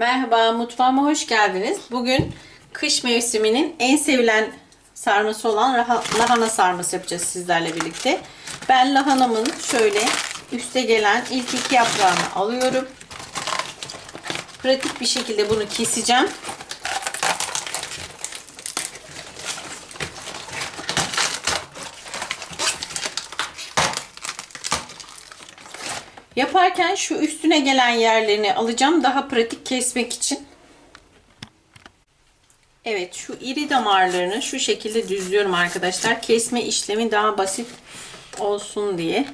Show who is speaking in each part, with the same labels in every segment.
Speaker 1: Merhaba, mutfağıma hoş geldiniz. Bugün kış mevsiminin en sevilen sarması olan lahana sarması yapacağız sizlerle birlikte. Ben lahanamın şöyle üste gelen ilk iki yaprağını alıyorum. Pratik bir şekilde bunu keseceğim. Yaparken şu üstüne gelen yerlerini alacağım daha pratik kesmek için. Evet şu iri damarlarını şu şekilde düzlüyorum arkadaşlar. Kesme işlemi daha basit olsun diye.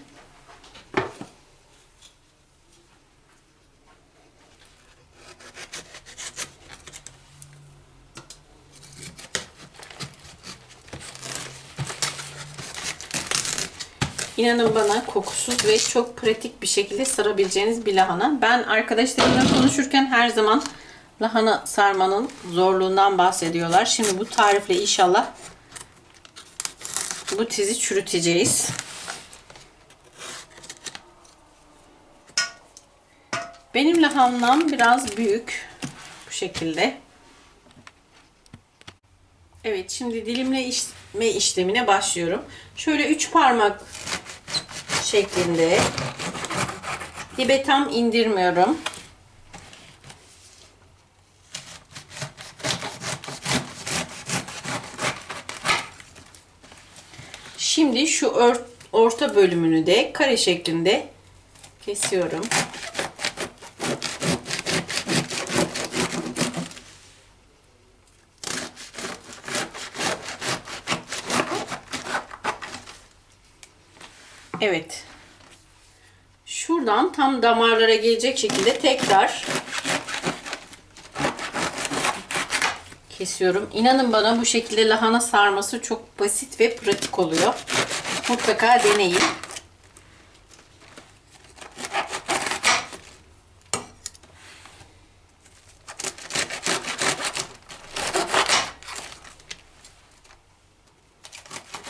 Speaker 1: İnanın bana kokusuz ve çok pratik bir şekilde sarabileceğiniz bir lahana. Ben arkadaşlarımla konuşurken her zaman lahana sarmanın zorluğundan bahsediyorlar. Şimdi bu tarifle inşallah bu tizi çürüteceğiz. Benim lahanam biraz büyük. Bu şekilde. Evet şimdi dilimleme işlemine başlıyorum. Şöyle 3 parmak şeklinde. Dibe tam indirmiyorum. Şimdi şu ör- orta bölümünü de kare şeklinde kesiyorum. Evet. Şuradan tam damarlara gelecek şekilde tekrar kesiyorum. İnanın bana bu şekilde lahana sarması çok basit ve pratik oluyor. Mutlaka deneyin.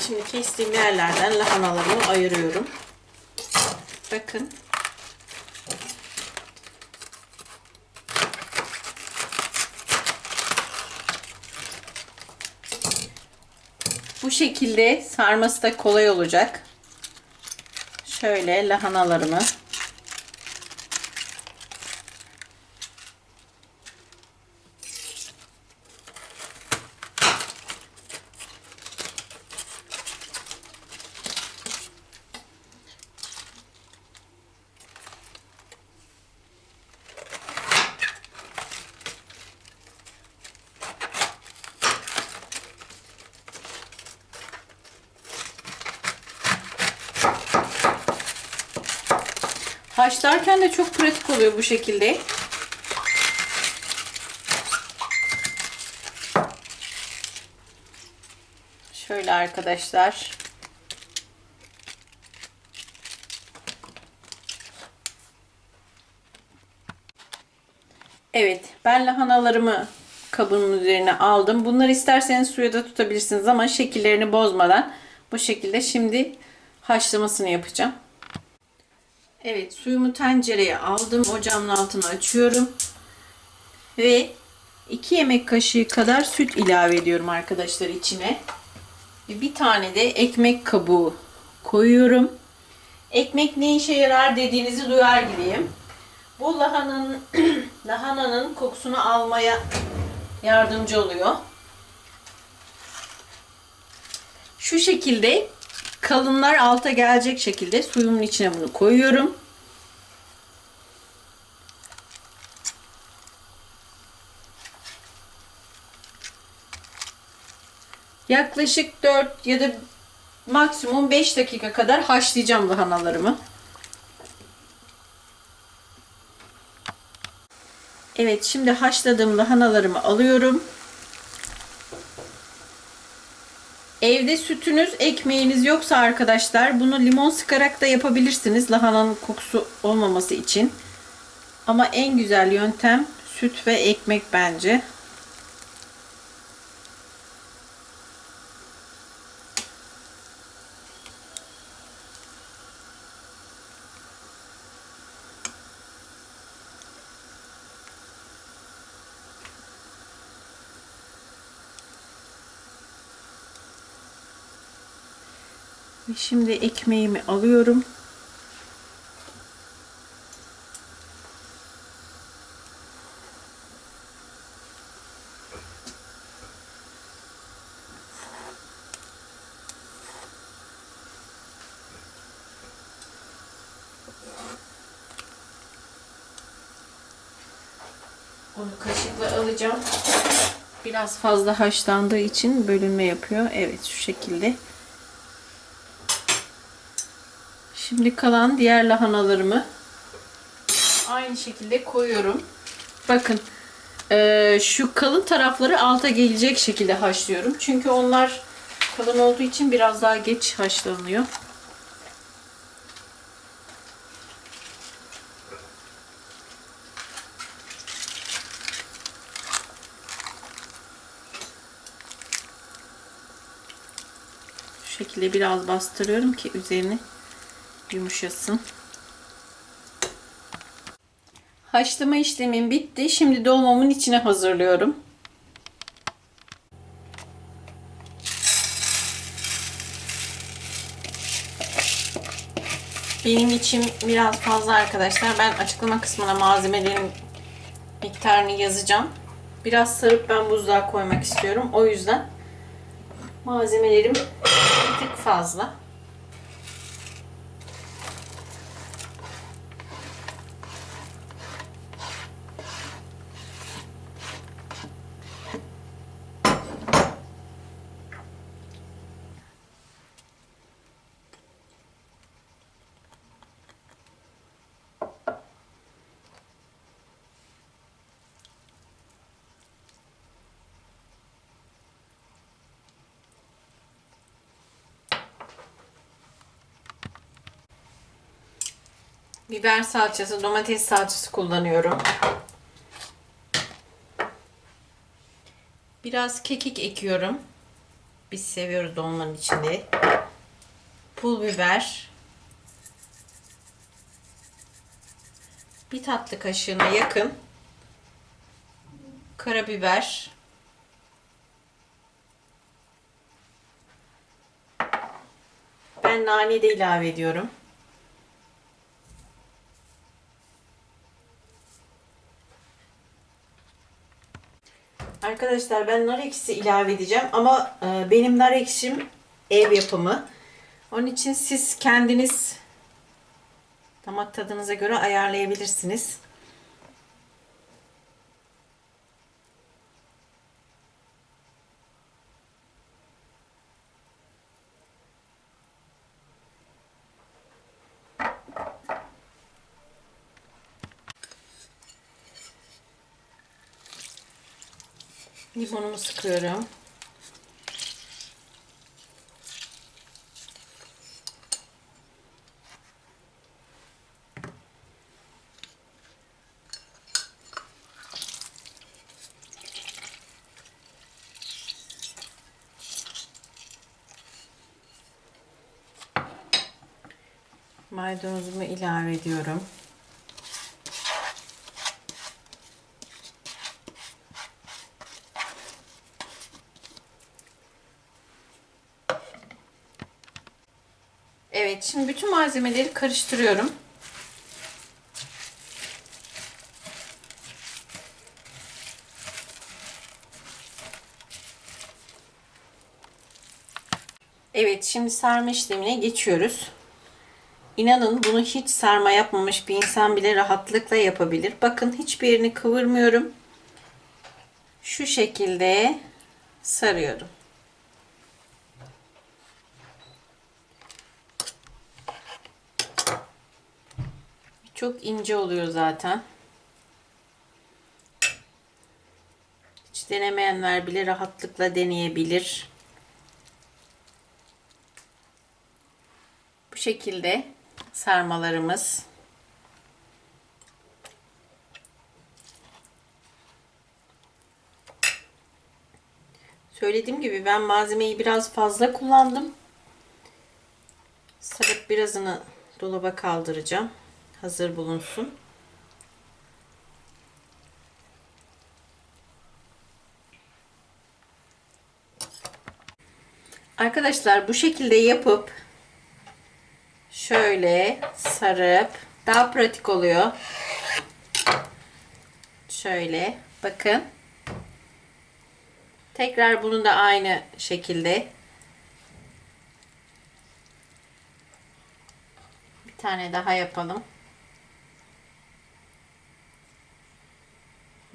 Speaker 1: Şimdi kestiğim yerlerden lahanalarımı ayırıyorum. Bakın. Bu şekilde sarması da kolay olacak. Şöyle lahanalarımı Haşlarken de çok pratik oluyor bu şekilde. Şöyle arkadaşlar. Evet, ben lahanalarımı kabımın üzerine aldım. Bunları isterseniz suya da tutabilirsiniz ama şekillerini bozmadan bu şekilde şimdi haşlamasını yapacağım. Evet suyumu tencereye aldım. Ocağımın altını açıyorum. Ve 2 yemek kaşığı kadar süt ilave ediyorum arkadaşlar içine. Bir tane de ekmek kabuğu koyuyorum. Ekmek ne işe yarar dediğinizi duyar gibiyim. Bu lahananın lahananın kokusunu almaya yardımcı oluyor. Şu şekilde kalınlar alta gelecek şekilde suyumun içine bunu koyuyorum. Yaklaşık 4 ya da maksimum 5 dakika kadar haşlayacağım lahanalarımı. Evet şimdi haşladığım lahanalarımı alıyorum. Evde sütünüz, ekmeğiniz yoksa arkadaşlar bunu limon sıkarak da yapabilirsiniz lahananın kokusu olmaması için. Ama en güzel yöntem süt ve ekmek bence. Şimdi ekmeğimi alıyorum. Onu kaşıkla alacağım. Biraz fazla haşlandığı için bölünme yapıyor. Evet şu şekilde. Şimdi kalan diğer lahanalarımı aynı şekilde koyuyorum. Bakın eee, şu kalın tarafları alta gelecek şekilde haşlıyorum. Çünkü onlar kalın olduğu için biraz daha geç haşlanıyor. Şekilde biraz bastırıyorum ki üzerini yumuşasın. Haşlama işlemim bitti. Şimdi dolmamın içine hazırlıyorum. Benim için biraz fazla arkadaşlar. Ben açıklama kısmına malzemelerin miktarını yazacağım. Biraz sarıp ben buzluğa koymak istiyorum. O yüzden malzemelerim bir tık fazla. Biber salçası, domates salçası kullanıyorum. Biraz kekik ekiyorum. Biz seviyoruz dolmanın içinde. Pul biber. Bir tatlı kaşığına yakın. Karabiber. Ben nane de ilave ediyorum. Arkadaşlar ben nar ekşisi ilave edeceğim ama e, benim nar ekşim ev yapımı. Onun için siz kendiniz damak tadınıza göre ayarlayabilirsiniz. Limonumu sıkıyorum. Maydanozumu ilave ediyorum. Evet, şimdi bütün malzemeleri karıştırıyorum. Evet, şimdi sarma işlemine geçiyoruz. İnanın bunu hiç sarma yapmamış bir insan bile rahatlıkla yapabilir. Bakın hiçbir yerini kıvırmıyorum. Şu şekilde sarıyorum. Çok ince oluyor zaten. Hiç denemeyenler bile rahatlıkla deneyebilir. Bu şekilde sarmalarımız. Söylediğim gibi ben malzemeyi biraz fazla kullandım. Sarıp birazını dolaba kaldıracağım hazır bulunsun. Arkadaşlar bu şekilde yapıp şöyle sarıp daha pratik oluyor. Şöyle bakın. Tekrar bunu da aynı şekilde bir tane daha yapalım.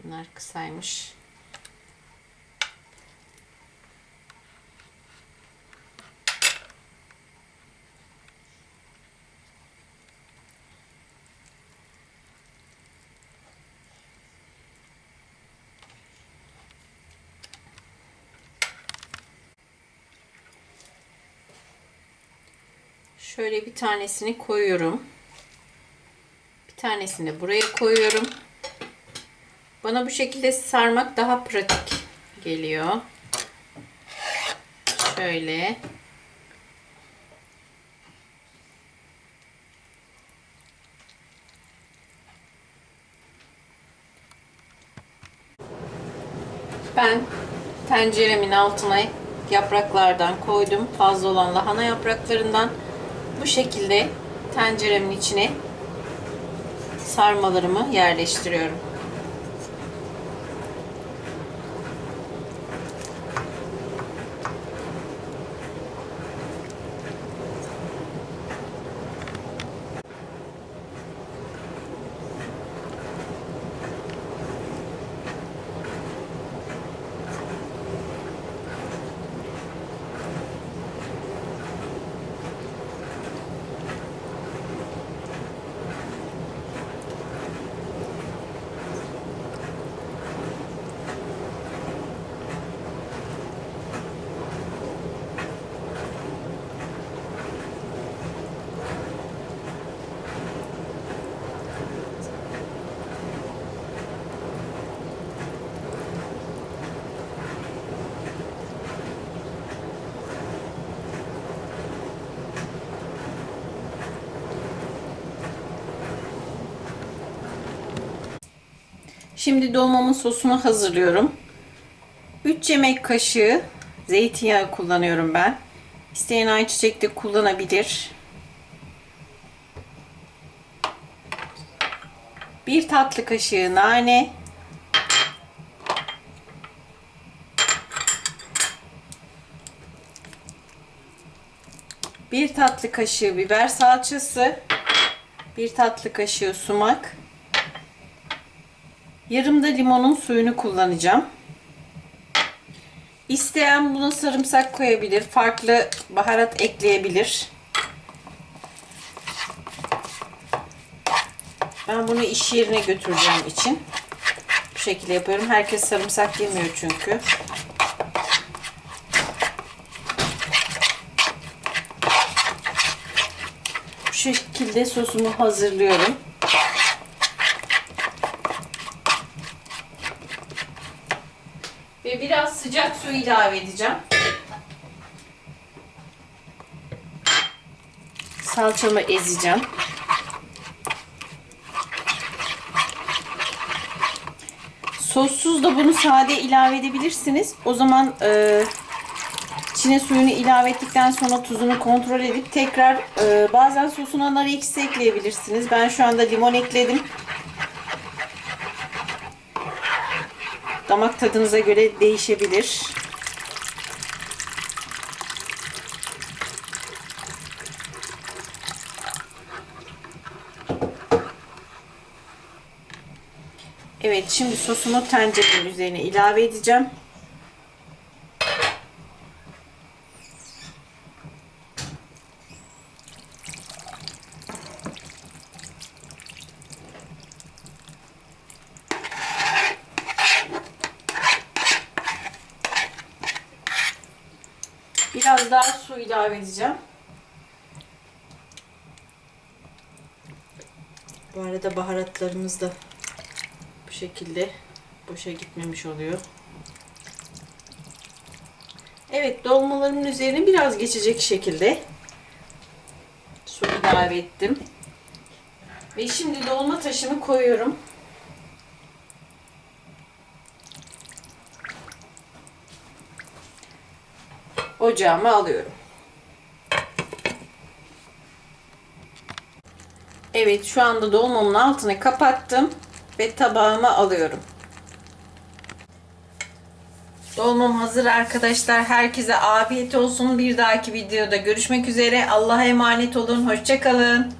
Speaker 1: Bunlar kısaymış. Şöyle bir tanesini koyuyorum. Bir tanesini buraya koyuyorum. Bana bu şekilde sarmak daha pratik geliyor. Şöyle. Ben tenceremin altına yapraklardan koydum. Fazla olan lahana yapraklarından bu şekilde tenceremin içine sarmalarımı yerleştiriyorum. Şimdi dolmamın sosunu hazırlıyorum. 3 yemek kaşığı zeytinyağı kullanıyorum ben. İsteyen ayçiçek de kullanabilir. 1 tatlı kaşığı nane. Bir tatlı kaşığı biber salçası, bir tatlı kaşığı sumak, Yarım da limonun suyunu kullanacağım. İsteyen buna sarımsak koyabilir. Farklı baharat ekleyebilir. Ben bunu iş yerine götüreceğim için bu şekilde yapıyorum. Herkes sarımsak yemiyor çünkü. Bu şekilde sosumu hazırlıyorum. Ve biraz sıcak su ilave edeceğim. Salçamı ezeceğim. Sossuz da bunu sade ilave edebilirsiniz. O zaman e, içine suyunu ilave ettikten sonra tuzunu kontrol edip tekrar e, bazen sosuna nar ekşisi ekleyebilirsiniz. Ben şu anda limon ekledim. Damak tadınıza göre değişebilir. Evet şimdi sosumu tencerenin üzerine ilave edeceğim. Biraz daha su ilave edeceğim. Bu arada baharatlarımız da bu şekilde boşa gitmemiş oluyor. Evet dolmalarımın üzerine biraz geçecek şekilde su ilave ettim. Ve şimdi dolma taşımı koyuyorum. Ocağıma alıyorum. Evet şu anda dolmamın altını kapattım ve tabağıma alıyorum. Dolmam hazır arkadaşlar. Herkese afiyet olsun. Bir dahaki videoda görüşmek üzere. Allah'a emanet olun. Hoşçakalın.